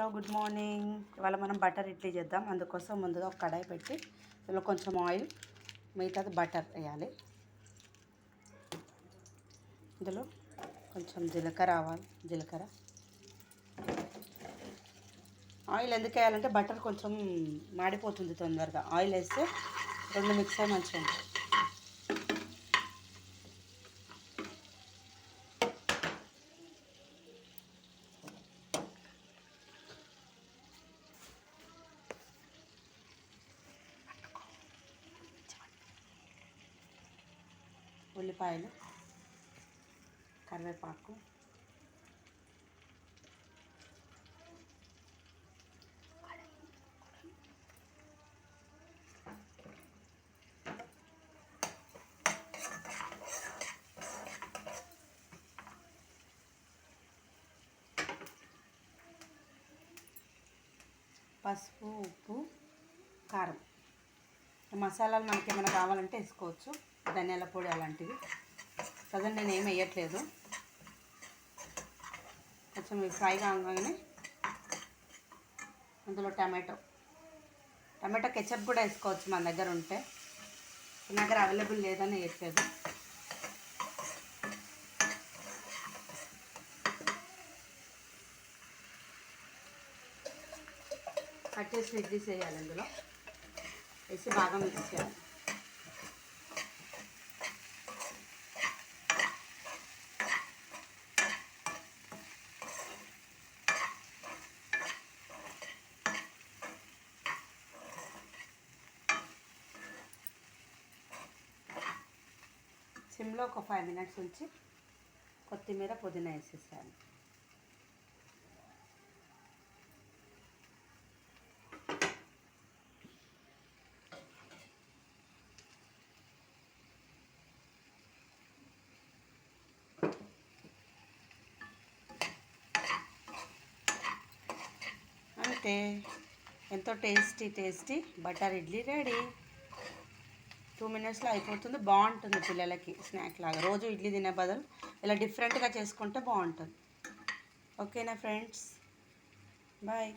Hello good morning ఇవాళ మనం butter idli చేద్దాం. అందుకోసం ముందుగా ఒక కడాయి పెట్టి ఇందులో కొంచెం ఆయిల్ మిగతాది బటర్ వేయాలి. ఇందులో కొంచెం జీలకర్ర ఆవాలి జీలకర్ర. ఆయిల్ ఎందుకు వేయాలంటే బటర్ కొంచెం మాడిపోతుంది తొందరగా. ఆయిల్ వేస్తే రెండు మిక్స్ అయ్యి మంచిగా ఉంటుంది. ఉల్లిపాయలు కరివేపాకు పసుపు ఉప్పు కారం. మసాలాలు మనకి ఏమైనా కావాలంటే వేసుకోవచ్చు. ధనియాల పొడి అలాంటివి. ప్రజెంట్ నేను ఏం వేయట్లేదు. కొంచెం ఫ్రై కాగానే అందులో టమాటో. టమాటో కెచప్ కూడా వేసుకోవచ్చు మన దగ్గర ఉంటే. నా దగ్గర అవైలబుల్ లేదని వేయట్లేదు. కట్ చేసి ఇడ్లీస్ వేయాలి అందులో వేసి బాగా మిక్స్ చేయాలి. సిమ్లో ఒక ఫైవ్ మినిట్స్ ఉంచి కొత్తిమీర పుదీనా వేసేసాను అంతే ఎంతో tasty tasty butter idli ready. Two మినిట్స్లో అయిపోతుంది బాగుంటుంది పిల్లలకి స్నాక్ లాగా. రోజు ఇడ్లీ తినే బదులు ఇలా డిఫరెంట్గా చేసుకుంటే బాగుంటుంది. ఓకేనా ఫ్రెండ్స్? బాయ్.